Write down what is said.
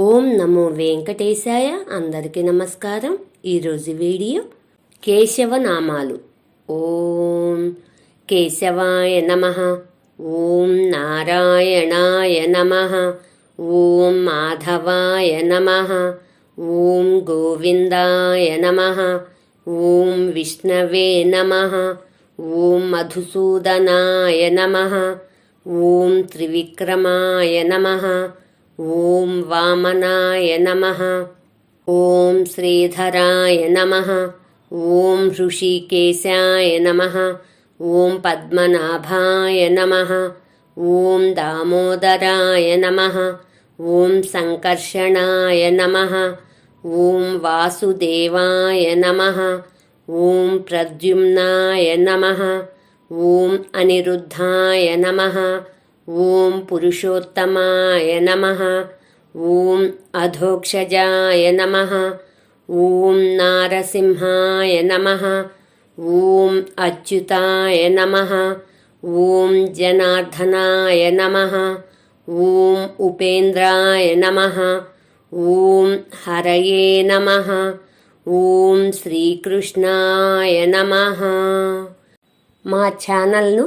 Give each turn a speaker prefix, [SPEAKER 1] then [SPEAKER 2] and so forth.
[SPEAKER 1] ఓం నమో వెంకటేశాయ. అందరికీ నమస్కారం. ఈరోజు వీడియో కేశవ నామాలు ఓం కేశవాయ నమ. ఓం నారాయణాయ నమ. ఓం మాధవాయ నమ. ఓం గోవిందాయ నమ. ఓం విష్ణవే నమ. ఓం మధుసూదనాయ నమ. ఓం త్రివిక్రమాయ నమ. ఓం వామనాయ నమ. ఓం శ్రీధరాయ నమ. ఓం ఋషికేశాయ నమ. ఓం పద్మనాభాయ నమ. ఓం దామోదరాయ నమ. ఓం సంకర్షణాయ నమ. ఓం వాసుదేవాయ నమ. ఓం ప్రద్యుమ్నాయ నమ. ఓం అనిరుద్ధాయ నమ. ఓం పురుషోత్తమాయ నమ ఓం అధోక్షజాయ నమ ఓం నారసింహాయ నమ ఓం అచ్యుతాయ నమ ఓం జనార్దనాయ నమ ఓం ఉపేంద్రాయ నమ ఓం హరయే నమ ఓం శ్రీకృష్ణాయ నమ మా ఛానల్ను